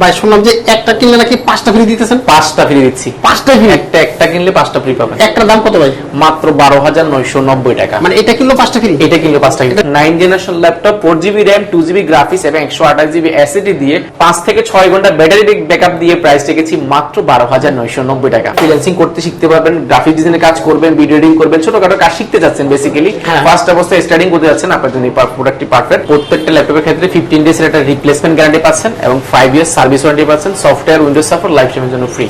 ভাই শুনলাম যে একটা কিনলে নাকি পাঁচটা ফ্রি দিতেছেন? পাঁচটা ফ্রি দিচ্ছি। পাঁচটা ফ্রি একটা একটা কিনলে পাঁচটা ফ্রি পাবেন। একটার দাম কত ভাই? মাত্র বারো হাজার নয়শো নব্বই টাকা। মানে এটা কিনলো পাঁচটা ফ্রি এটা কিনলে পাঁচটা nine generation laptop four GB RAM two GB graphics এবং একশো আঠাশ জিবি এসিডি দিয়ে পাঁচ থেকে ছয় ঘণ্টা ব্যাটারি ব্যাকআপ দিয়ে প্রাইস রেখেছি মাত্র বারো হাজার নয়শো নব্বই টাকা। ফ্রিল্যান্সিং করতে শিখতে পারবেন গ্রাফিক ডিজাইনের কাজ করবেন ভিডিও এডিটিং করবেন ছোটখাটো কাজ শিখতে যাচ্ছেন বেসিক্যালি। ফার্স্ট অবস্থায় স্টার্টিং করতে যাচ্ছেন আপনার জন্য প্রোডাক্টটি পারফেক্ট প্রত্যেকটা ল্যাপটপের ক্ষেত্রে ফিফটিন ডেজ একটা রিপ্লেসমেন্ট গ্যারান্টি পাচ্ছেন এবং ফাইভ ইয়ার্স সার্ভিস ওয়ারেন্টি পাচ্ছেন সফটওয়্যার উইন্ডোজ সাপোর্ট লাইফ টাইমের জন্য ফ্রি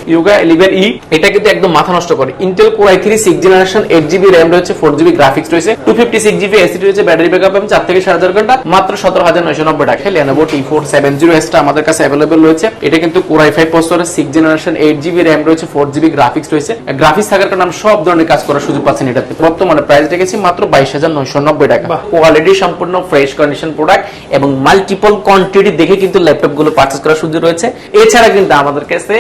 ইলেভেন ই এটা কিন্তু একদম মাথা নষ্ট করে। Intel core I three six generation eight GB RAM রয়েছে ফোর জিবি গ্রাফিক্স রয়েছে two fifty six GB SSD রয়েছে ব্যাটারি ব্যাকআপ এবং চার থেকে সাড়ে চার ঘণ্টা মাত্র সতেরো হাজার নয়শো নব্বই টাকা Lenovo T four seven zero এসটা আমাদের কাছে অ্যাভেলেবল রয়েছে। এটা কিন্তু কোর আই ফাইভ প্রসেসরের six generation eight GB RAM রয়েছে ফোর জিবি গ্রাফিক্স রয়েছে। গ্রাফিক্স থাকার কারণে আমরা সব ধরনের কাজ করার সুযোগ পাচ্ছেন এটাতে। বর্তমানে প্রাইস রেখেছি মাত্র বাইশ হাজার নয়শো নব্বই টাকা। কোয়ালিটি সম্পূর্ণ ফ্রেশ কন্ডিশন প্রোডাক্ট এবং মাল্টিপল কোয়ান্টিটি দেখে কিন্তু ল্যাপটপগুলো পারচেস করার সুযোগ রয়েছে। এছাড়া কিন্তু আমাদের কাছে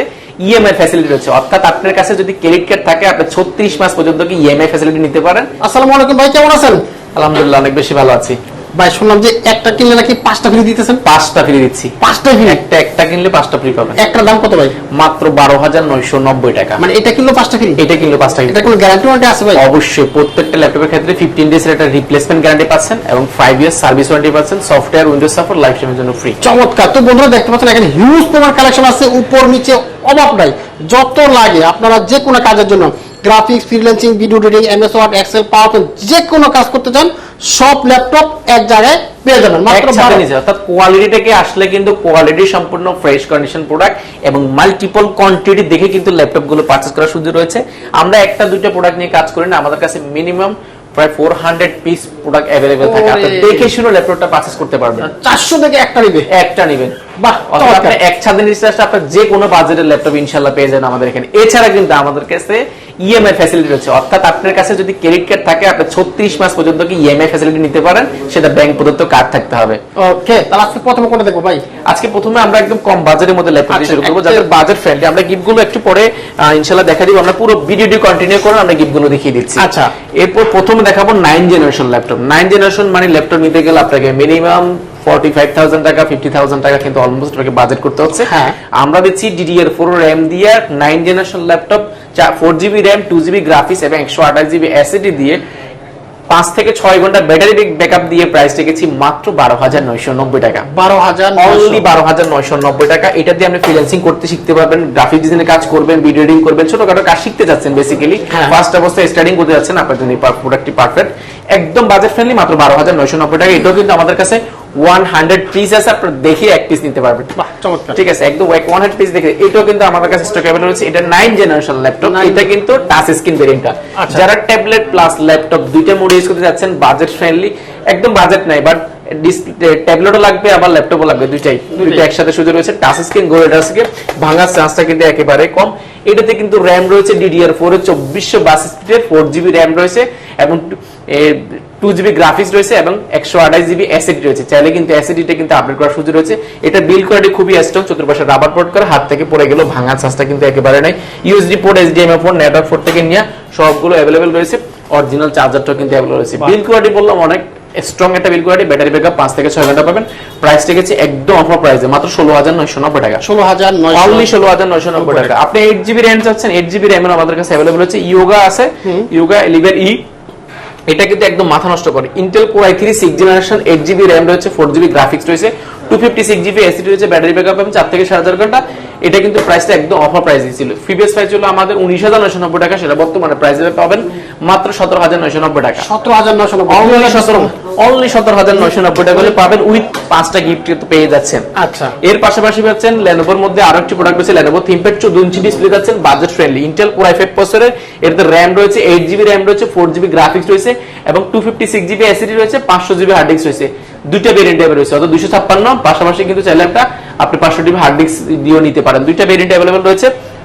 ইএমআই ফ্যাসিলিটি রয়েছে। অর্থাৎ আপনার কাছে যদি ক্রেডিট কার্ড থাকে আপনি ছত্রিশ মাস পর্যন্ত কি ইএমআই ফ্যাসিলিটি নিতে পারেন? আসসালামু আলাইকুম ভাই কেমন আছেন? আলহামদুলিল্লাহ অনেক বেশি ভালো আছি। ভাই শুনলাম যে একটা কিনলে নাকি পাঁচটা ফ্রি দিতেছেন? পাঁচটা ফ্রি দিচ্ছি। পাঁচটা ফ্রি একটা একটা কিনলে পাঁচটা ফ্রি পাবেন। একটার দাম কত ভাই? মাত্র বারো হাজার নয়শো নব্বই টাকা। মানে এটা কিনলো পাঁচটা ফ্রি এটা কিনলে পাঁচটা এটা কোনো গ্যারান্টি ওয়ারেন্টি আছে ভাই? অবশ্যই প্রত্যেকটা ল্যাপটপের ক্ষেত্রে ফিফটিন ডেজ একটা রিপ্লেসমেন্ট গ্যারান্টি পাচ্ছেন এবং ফাইভ ইয়ার্স সার্ভিস ওয়ারেন্টি পাচ্ছেন সফটওয়্যার উইন্ডোজ সাপোর্ট লাইফ টাইমের জন্য ফ্রি চমৎকার। তো বন্ধুরা দেখতে পাচ্ছেন এখানে হিউজ পরিমাণ কালেকশন আছে উপর নিচে অভাব নাই। যত লাগে আপনারা যে কোনো কাজের জন্য graphics freelancing video editing MS Word Excel power যে কোনো কাজ করতে চান সব ল্যাপটপ এক জায়গায় পেয়ে যাবেন মাত্র অর্থাৎ কোয়ালিটিটাকে আসলে কিন্তু কোয়ালিটি সম্পূর্ণ ফ্রেশ কন্ডিশন প্রোডাক্ট এবং মাল্টিপল কোয়ান্টিটি দেখে কিন্তু ল্যাপটপগুলো পারচেস করার সুযোগ রয়েছে। আমরা একটা দুইটা প্রোডাক্ট নিয়ে কাজ করি না। আমাদের কাছে মিনিমাম প্রায় four hundred piece product available থাকে। আপনি। দেখে শুনে ল্যাপটপটা পারচেজ করতে পারবেন। চারশো থেকে একটা নিবে। একটা নেবেন। বাহ অথবা আপনি এক ছাদের আপনার যে কোনো বাজেটের ল্যাপটপ ইনশাল্লাহ পেয়ে যাবেন আমাদের এখানে। এছাড়া কিন্তু আমাদের কাছে ইএমআই ফ্যাসিলিটি রয়েছে। অর্থাৎ আপনার কাছে যদি ক্রেডিট কার্ড থাকে আপনি ছত্রিশ মাস পর্যন্ত কি ইএমআই ফ্যাসিলিটি নিতে পারেন? সেটা ব্যাংক প্রদত্ত কার্ড থাকতে হবে। ওকে তাহলে আজকে প্রথমে কোনটা দেখব ভাই? আজকে প্রথমে আমরা একদম কম বাজারের মধ্যে ল্যাপটপ আচ্ছা, শুরু করব যাদের বাজেট ফ্রেন্ডলি আমরা গিফটগুলো একটু পরে ইনশাল্লাহ দেখা দিব। আমরা পুরো ভিডিওটি কন্টিনিউ করে আমরা গিফটগুলো দেখিয়ে দিচ্ছি। আচ্ছা। এরপর প্রথমে দেখাবো nine generation laptop nine generation মানে ল্যাপটপ নিতে গেলে আপনাকে মিনিমাম ফর্টি ফাইভ থাউজেন্ড টাকা ফিফটি থাউজেন্ড টাকা কিন্তু অলমোস্ট বাজেট করতে হচ্ছে। হ্যাঁ। আমরা দিচ্ছি ডিডিআর ফোর র্যাম দিয়ে nine generation laptop four GB RAM two GB graphics এবং একশো আঠাশ জিবি এসিডি দিয়ে পাঁচ থেকে ছয় ঘণ্টা ব্যাটারি ব্যাকআপ দিয়ে প্রাইস রেখেছি মাত্র বারো হাজার নয়শো নব্বই টাকা। বারো হাজার অনলি বারো হাজার নয়শো নব্বই টাকা। এটা দিয়ে আপনি ফ্রিল্যান্সিং করতে শিখতে পারবেন গ্রাফিক ডিজাইনের কাজ করবেন ভিডিও এডিটিং করবেন ছোটখাটো কাজ শিখতে যাচ্ছেন বেসিক্যালি। ফার্স্ট অবস্থায় স্টার্টিং করতে যাচ্ছেন আপনার জন্য প্রোডাক্টটি পারফেক্ট একদম বাজেট ফ্রেন্ডলি মাত্র বারো হাজার নয়শো নব্বই টাকা। এটাও কিন্তু আমাদের কাছে ওয়ান হান্ড্রেড পিস আছে আপনারা দেখে এক পিস নিতে পারবেন। চমৎকার। ঠিক আছে একদম ওয়ান হান্ড্রেড পিস দেখে এটাও কিন্তু আমাদের কাছে স্টক অ্যাভেলেবল রয়েছে। এটা নাইন জেনারেশন ল্যাপটপ এটা কিন্তু টাচ স্ক্রিন ভেরিয়েন্টটা। যারা ট্যাবলেট প্লাস ল্যাপটপ দুইটা মোড ইউজ করতে যাচ্ছেন বাজেট ফ্রেন্ডলি একদম বাজেট নাই বাট ট্যাবলেটও লাগবে আবার ল্যাপটপও লাগবে দুইটাই। দুইটা একসাথে সুযোগ রয়েছে। টাচ স্ক্রিন গোল্ড থেকে ভাঙার চান্সটা কিন্তু একেবারে কম। এটাতে কিন্তু র্যাম রয়েছে ডিডিআর ফোর এর চব্বিশশো বাস স্পিডের ফোর জিবি র্যাম রয়েছে এবং টু জিবি গ্রাফিক্স রয়েছে এবং একশো আঠাশ জিবি অ্যাসিড রয়েছে। চাইলে কিন্তু অ্যাসিডিটা কিন্তু আপডেট করার সুযোগ রয়েছে। এটা বিল কোয়ালিটি খুবই স্ট্রং চতুর্পাশে রাবার পোর্ট করে হাত থেকে পড়ে গেলেও ভাঙার চান্সটা কিন্তু একেবারে নাই। USB port HDMI port network port থেকে নিয়ে সবগুলো অ্যাভেলেবেল রয়েছে। অরিজিনাল চার্জারটাও কিন্তু অ্যাভেলেবল রয়েছে। বিল কোয়ালিটি বললাম অনেক। স্ট্রং একটা বিল কোয়ালিটি ব্যাটারি ব্যাকআপ পাঁচ থেকে ছয় ঘণ্টা পাবেন। প্রাইস রেখেছে একদম অফার প্রাইসে মাত্র ষোলো হাজার নয়শো নব্বই টাকা। ষোলো হাজার অনলি ষোলো হাজার নয়শো নব্বই টাকা। আপনি এইট জিবি র্যাম চাচ্ছেন এইট জিবি র্যাম আমাদের কাছে অ্যাভেলেবল হচ্ছে। ইয়োগা আছে ইয়োগা ইলেভেন ই এটা কিন্তু একদম মাথা নষ্ট করে। Intel core I three six generation eight GB RAM রয়েছে ফোর জিবি গ্রাফিক্স রয়েছে two fifty six GB SSD রয়েছে ব্যাটারি ব্যাকআপ এবং চার থেকে সাড়ে চার ঘণ্টা। এটা কিন্তু প্রাইসটা একদম অফার প্রাইস ছিল। প্রিভিয়াস প্রাইস ছিল আমাদের উনিশ হাজার নয়শো নব্বই টাকা সেটা বর্তমানে প্রাইস পাবেন। মাত্র সতেরো হাজার নয়শো নব্বই টাকা। সতেরো হাজার নয়শো অনলি সতেরো অনলি সতেরো হাজার নয়শো নব্বই টাকা হলে পাবেন উইথ পাঁচটা গিফট পেয়ে যাচ্ছেন। আচ্ছা। এর পাশাপাশি পাচ্ছেন লেনোভোর মধ্যে আরও একটি প্রোডাক্ট রয়েছে লেনোভো থিমপ্যাড চোদ্দ ইঞ্চি ডিসপ্লে পাচ্ছেন budget friendly Intel core I five প্রসেসরের এটাতে র্যাম রয়েছে এইট জিবি র্যাম রয়েছে ফোর জিবি গ্রাফিক্স রয়েছে এবং two fifty six GB SSD রয়েছে পাঁচশো জিবি হার্ড ডিস্ক রয়েছে। দুইটা ভেরিয়েন্ট রয়েছে অর্থাৎ দুশো ছাপ্পান্ন পাশাপাশি কিন্তু চাইলে একটা আপনি পাঁচশো জিবি হার্ড ডিস্ক দিয়েও নিতে পারেন। দুইটা ভেরিয়েন্ট অ্যাভেলেবল রয়েছে।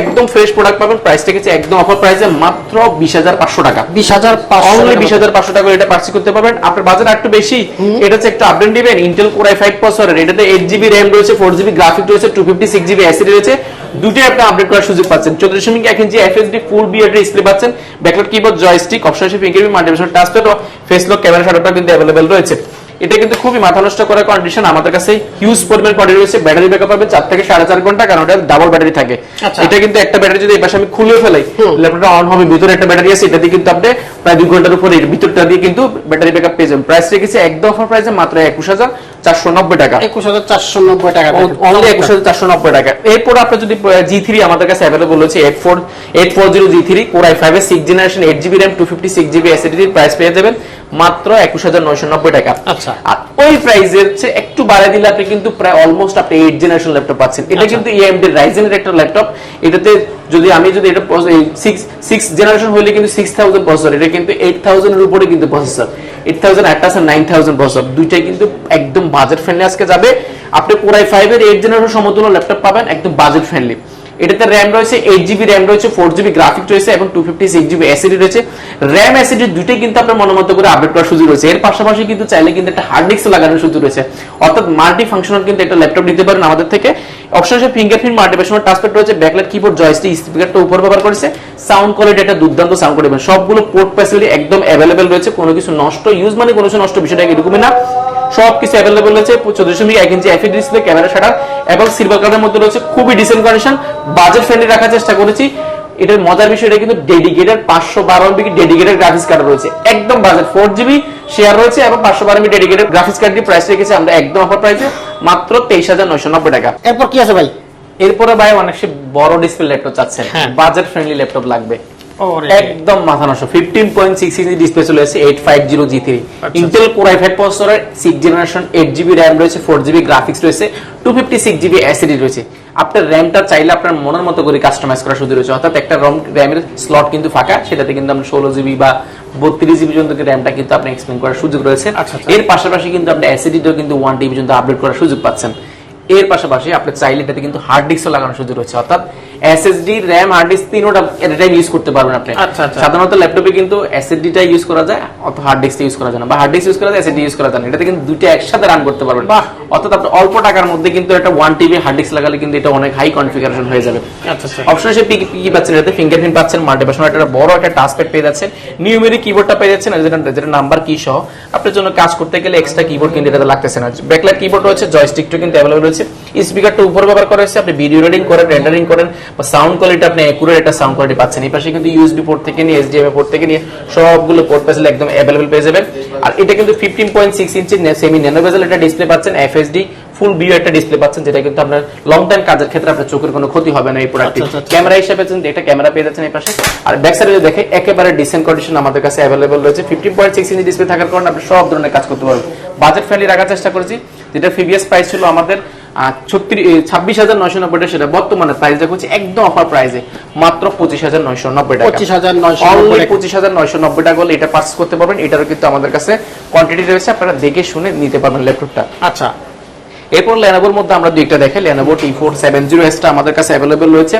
একদম ফ্রেশ প্রোডাক্ট পাবেন। প্রাইসটা গেছে একদম অফার প্রাইসে মাত্র বিশ হাজার পাঁচশো টাকা। বিশ হাজার অনলি বিশ হাজার পাঁচশো টাকা এটা পার্চেস করতে পারবেন। আপনার বাজার একটু বেশি। এটা হচ্ছে একটু আপডেট দিবেন ইন্টেল কোর আই ফাইভ প্রসেসরের এটাতে এইট জিবি র্যাম রয়েছে ফোর জিবি গ্রাফিক রয়েছে two fifty six GB SSD রয়েছে। দুটোই আপনি আপডেট করার সুযোগ পাচ্ছেন। চোদ্দ দশমিক এক ইঞ্চি এফএসডি ফুল বিয়ার ডিসপ্লে পাচ্ছেন। ব্যাকলাইট কিবোর্ড জয়স্টিক অপশন হিসেবে ফিঙ্গারপ্রিন্ট টাচপ্যাড ও ফেস লক ক্যামেরা শাটারটা কিন্তু অ্যাভেলেবেল রয়েছে। এটা কিন্তু খুবই মাথা নষ্ট করার কন্ডিশন আমাদের কাছে হিউজ পরিমাণ কোয়ান্টিটি রয়েছে ব্যাটারি ব্যাকআপ পাবেন চার থেকে সাড়ে চার ঘণ্টা কারণ এটা ডাবল ব্যাটারি থাকে। আচ্ছা। এটা কিন্তু একটা ব্যাটারি যদি এই পাশে আমি খুলে ফেলাই ল্যাপটপটা অন হবে ভিতরে একটা ব্যাটারি আছে এটা দিয়ে কিন্তু আপনি প্রায় দুই ঘণ্টার উপরে ভিতরটা দিয়ে কিন্তু ব্যাটারি ব্যাকআপ পেয়ে যাবেন। প্রাইস রেখেছে একদম অফার প্রাইসে মাত্র একুশ হাজার চারশো নব্বই টাকা। একুশ হাজার চারশো নব্বই টাকা অনলি একুশ হাজার চারশো নব্বই টাকা। এরপর আপনার যদি জি থ্রি আমাদের কাছে অ্যাভেলেবল হচ্ছে eight four eight four zero G three core I five এর six generation eight GB RAM two fifty six GB এসএসডির price পেয়ে যাবেন মাত্র একুশ হাজার নয়শো নব্বই টাকা। আচ্ছা। আর ওই প্রাইসের চেয়ে একটু বাড়ায় দিলে আপনি কিন্তু প্রায় অলমোস্ট আপনি এইট জেনারেশন ল্যাপটপ পাচ্ছেন। এটা আচ্ছা। কিন্তু এএমডি রাইজেনের একটা ল্যাপটপ এটাতে যদি আমি যদি এটা সিক্স সিক্স জেনারেশন হলে কিন্তু সিক্স থাউজেন্ড প্রসেসর এটা কিন্তু এইট থাউজেন্ডের উপরে কিন্তু processor eight thousand nine thousand processor দুইটাই কিন্তু একদম বাজেট ফ্রেন্ডলি আজকে যাবে। আপনি কোরাই ফাইভ এর এইট জেনারেশন সমতুল্য ল্যাপটপ পাবেন একদম বাজেট ফ্রেন্ডলি এটাতে র্যাম রয়েছে এইট জিবি র্যাম রয়েছে ফোর জিবি গ্রাফিক রয়েছে এবং two fifty six GB SSD রয়েছে। র্যাম অ্যাসিডি দুইটাই কিন্তু আপনার মনোমতো করে আপডেট করার সুযোগ রয়েছে। এর পাশাপাশি কিন্তু চাইলে কিন্তু একটা হার্ড ডিস্ক লাগানোর সুযোগ রয়েছে। অর্থাৎ মাল্টি ফাংশনাল কিন্তু একটা ল্যাপটপ নিতে পারেন আমাদের থেকে। অপশন হিসেবে ফিঙ্গারপ্রিন্ট মাল্টিপেশন টাচপ্যাড রয়েছে ব্যাকলাইট কিবোর্ড জয়স্টিক স্পিকারটা উপর ব্যবহার করেছে। সাউন্ড কোয়ালিটি একটা দুর্দান্ত সাউন্ড কোয়ালিটি সবগুলো পোর্ট ফ্যাসিলিটি একদম অ্যাভেলেবেল রয়েছে। কোনো কিছু নষ্ট ইউজ মানে কোনো কিছু নষ্ট বিষয়টা এরকমই না। সবকিছু অ্যাভেলেবল রয়েছে। চোদ্দ দশমিক এক ইঞ্চি এফি ডিসপ্লে ক্যামেরা শাটার এবং সিলভার কালারের মধ্যে রয়েছে। খুবই ডিসেন্ট কন্ডিশন বাজেট ফ্রেন্ডলি রাখার চেষ্টা করেছি। এটার মজার বিষয় এটা কিন্তু ডেডিকেটেড পাঁচশো বারো এমবি ডেডিকেটেড গ্রাফিক্স কার্ড রয়েছে। একদম বাজেট ফোর জিবি শেয়ার রয়েছে এবং পাঁচশো বারো এমবি ডেডিকেটেড গ্রাফিক্স কার্ডটি প্রাইস রেখেছি আমরা একদম অফার প্রাইসে মাত্র তেইশ হাজার নয়শো নব্বই টাকা। এরপর কি আছে ভাই? এরপরে ভাই অনেক বড় ডিসপ্লে ল্যাপটপ চাচ্ছেন। বাজেট ফ্রেন্ডলি ল্যাপটপ লাগবে। একদম মাথা নষ্ট। Fifteen point six inch display চলে এসেছে eight five zero G three Intel core I five প্রসেসরের six generation eight GB RAM রয়েছে ফোর জিবি গ্রাফিক্স রয়েছে two fifty six GB SSD রয়েছে। আপনার র্যামটা চাইলে আপনার মনের মতো করে কাস্টমাইজ করার সুযোগ রয়েছে। অর্থাৎ একটা রম র্যামের স্লট কিন্তু ফাঁকা সেটাতে কিন্তু আপনি ষোলো জিবি বা বত্রিশ জিবি পর্যন্ত র্যামটা কিন্তু আপনি এক্সপ্লেন করার সুযোগ রয়েছে। আচ্ছা, আচ্ছা। এর পাশাপাশি কিন্তু আপনি অ্যাসিডিটাও কিন্তু ওয়ান টিবি পর্যন্ত আপডেট করার সুযোগ পাচ্ছেন। এর পাশাপাশি আপনি চাইলে এটাতে কিন্তু হার্ড ডিস্কও লাগানোর সুযোগ রয়েছে। অর্থাৎ এসএসডি র্যাম হার্ড ডিস্ক তিনোটা এট টাইম ইউজ করতে পারবেন আপনি। আচ্ছা, আচ্ছা। সাধারণত ল্যাপটপে কিন্তু এসএসডিটা ইউজ করা যায় অথবা হার্ড ডিস্ক ইউজ করা যায় না। বা হার্ড ডিস্ক ইউজ করা যায় এসএসডি ইউজ করা যায় না। এটাতে কিন্তু দুটো একসাথে রান করতে পারবেন। অর্থাৎ আপনি অল্প টাকার মধ্যে কিন্তু একটা ওয়ান টিবি হার্ড ডিস্ক লাগালে কিন্তু এটা অনেক হাই কনফিগারেশন হয়ে যাবে। আচ্ছা আচ্ছা। অপশন হিসেবে কি পাচ্ছেন? এটাতে ফিঙ্গারপ্রিন্ট পাচ্ছেন মাল্টিপার্সন একটা বড় একটা টাচপ্যাড পেয়ে যাচ্ছেন। নিউমেরিক কিবোর্ডটা পেয়ে যাচ্ছেন যেটা যেটা নাম্বার কি সহ। আপনার জন্য কাজ করতে গেলে এক্সট্রা কিবোর্ড কিন্তু এটাতে লাগতেছে না। ব্যাকলাইট কিবোর্ড রয়েছে জয়স্টিকটা কিন্তু অ্যাভেলেবল রয়েছে। স্পিকারটা উপর ব্যবহার করা হয়েছে আপনি ভিডিও রেডিং করেন রেন্ডারিং করেন বা সাউন্ড কোয়ালিটি আপনি একটা সাউন্ড কোয়ালিটি পাচ্ছেন। এই পাশে কিন্তু ইউএসবি পোর্ট থেকে নিয়ে পোর্ট থেকে নিয়ে সবগুলো পোর্ট একদম অ্যাভেলেবল পেয়ে যাবেন। আর এটা কিন্তু fifteen point six inch semi একটা ডিসপ্লে পাচ্ছেন এফএসডি ফুল ভিউ একটা ডিসপ্লে পাচ্ছেন যেটা কিন্তু আপনার লং টাইম কাজের ক্ষেত্রে আপনার চোখের কোনো ক্ষতি হবে না এই প্রোডাক্টটি আচ্ছা, আচ্ছা, আচ্ছা। ক্যামেরা হিসেবে একটা ক্যামেরা পেয়ে যাচ্ছেন এই পাশে। আর ব্যাক সাইডে যদি দেখে একেবারে ডিসেন্ট কন্ডিশন আমাদের কাছে অ্যাভেলেবল রয়েছে। Fifteen point six inch display থাকার কারণে আপনি সব ধরনের কাজ করতে পারবেন। বাজেট ফ্রেন্ডলি রাখার চেষ্টা করেছি। যেটা প্রাইস ছিল আমাদের ছত্রিশ ছাব্বিশ হাজার নয়শো নব্বই টাকা সেটা বর্তমানে প্রাইস দেখো হচ্ছে একদম অফার প্রাইসে মাত্র পঁচিশ হাজার নয়শো নব্বই টাকা। পঁচিশ হাজার নয়শো পঁচিশ হাজার নয়শো নব্বই টাকা হলে এটা পার্চেস করতে পারবেন। এটারও কিন্তু আমাদের কাছে কোয়ান্টিটি রয়েছে আপনারা দেখে শুনে নিতে পারবেন ল্যাপটপটা। আচ্ছা। এরপর লেনোভোর মধ্যে আমরা দুইটা দেখাই। Lenovo T four seven zero এসটা আমাদের কাছে অ্যাভেলেবল রয়েছে।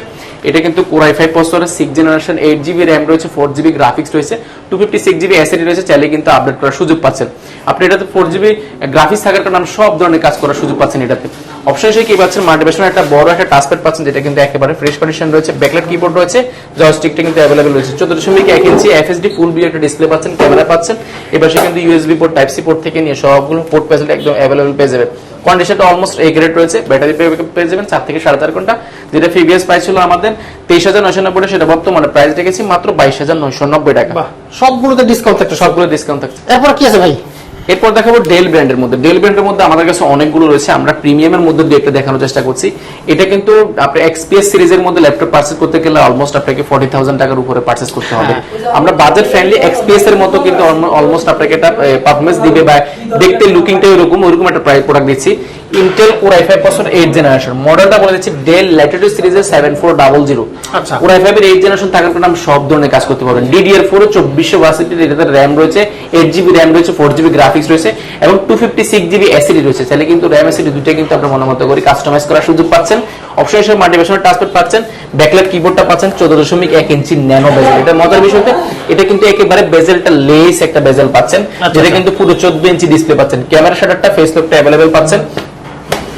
এটা কিন্তু কোরাই ফাইভ প্রসেসরের six generation eight GB RAM রয়েছে ফোর জিবি গ্রাফিক্স রয়েছে two fifty six GB SSD রয়েছে, চাইলে কিন্তু আপডেট করার সুযোগ পাচ্ছেন। আপনি এটাতে ফোর জিবি গ্রাফিক্স থাকার কারণে সব ধরনের কাজ করার সুযোগ পাচ্ছেন এটাতে। অপশন হিসেবে কি পাচ্ছেন? মাল্টিভেশনের একটা বড় একটা টাচপ্যাড পাচ্ছেন, যেটা কিন্তু একেবারে ফ্রেশ কন্ডিশন রয়েছে। ব্যাকলাইট কিবোর্ড রয়েছে জয়স্টিকটা কিন্তু অ্যাভেলেবল রয়েছে। চোদ্দ দশমিক এক ইঞ্চি এফএসডি ফুল বি একটা ডিসপ্লে পাচ্ছেন ক্যামেরা পাচ্ছেন। এবার সে কিন্তু USB port type C port থেকে নিয়ে সবগুলো পোর্ট ফ্যাসিলিটি একদম অ্যাভেলেবল পেয়ে যাবে কন্ডিশনটা অলমোস্ট এ গ্রেড রয়েছে। ব্যাটারি পেয়ে যাবেন চার থেকে সাড়ে চার ঘণ্টা। যেটা প্রিভিয়াস প্রাইস ছিল আমাদের তেইশ হাজার নয়শো নব্বই সেটা বর্তমানে প্রাইস রেখেছি মাত্র বাইশ হাজার নয়শো নব্বই টাকা। সবগুলোতে ডিসকাউন্ট থাকছে সবগুলো ডিসকাউন্ট থাকছে। এরপর কি আছে ভাই? এরপর দেখাবো ডেল ব্র্যান্ডের মধ্যে। ডেল ব্র্যান্ডের মধ্যে আমাদের কাছে অনেকগুলো রয়েছে আমরা প্রিমিয়ামের মধ্যে একটা দেখানোর চেষ্টা করছি। এটা কিন্তু আপনি এক্সপিএস সিরিজের মধ্যে ল্যাপটপ পারচেজ করতে গেলে অলমোস্ট আপনাকে ফর্টি থাউজেন্ড টাকার উপরে পারচেজ করতে হবে। আমরা বাজেট ফ্রেন্ডলি এক্সপিএস এর মতো কিন্তু অলমোস্ট আপনাকে এটা পারফরমেন্স দিবে বা দেখতে লুকিংটা এরকম ওরকম একটা প্রাইস প্রোডাক্ট দিচ্ছি। Intel core i5 processor 8 generation মডেলটা বলে দিচ্ছি ডেল ল্যাটিটিউড সিরিজের 7400 আচ্ছা। কোর i5 এর 8 জেনারেশন থাকার কারণে আপনি সব ধরনের কাজ করতে পারবেন। DDR4 2400 ভার্সিটির এটাতে RAM রয়েছে 8GB RAM রয়েছে 4GB গ্রাফিক্স রয়েছে এবং 256GB SSD রয়েছে। তাহলে কিন্তু RAM SSD দুটোই কিন্তু আপনার মনোমত করে কাস্টমাইজ করার সুযোগ পাচ্ছেন। অপশন হিসেবে মাল্টিভেশনাল টাচপ্যাড পাচ্ছেন ব্যাকলাইট কিবোর্ডটা পাচ্ছেন 14.1 ইঞ্চি ন্যানো বেজেল এটা মজার বিষয় এটা কিন্তু একেবারে বেজেলটা লেস একটা বেজেল পাচ্ছেন আচ্ছা, যেটা আচ্ছা। কিন্তু পুরো 14 ইঞ্চি ডিসপ্লে পাচ্ছেন। ক্যামেরা শাটারটা ফেস লকটা অ্যাভেলেবেল পাচ্ছেন।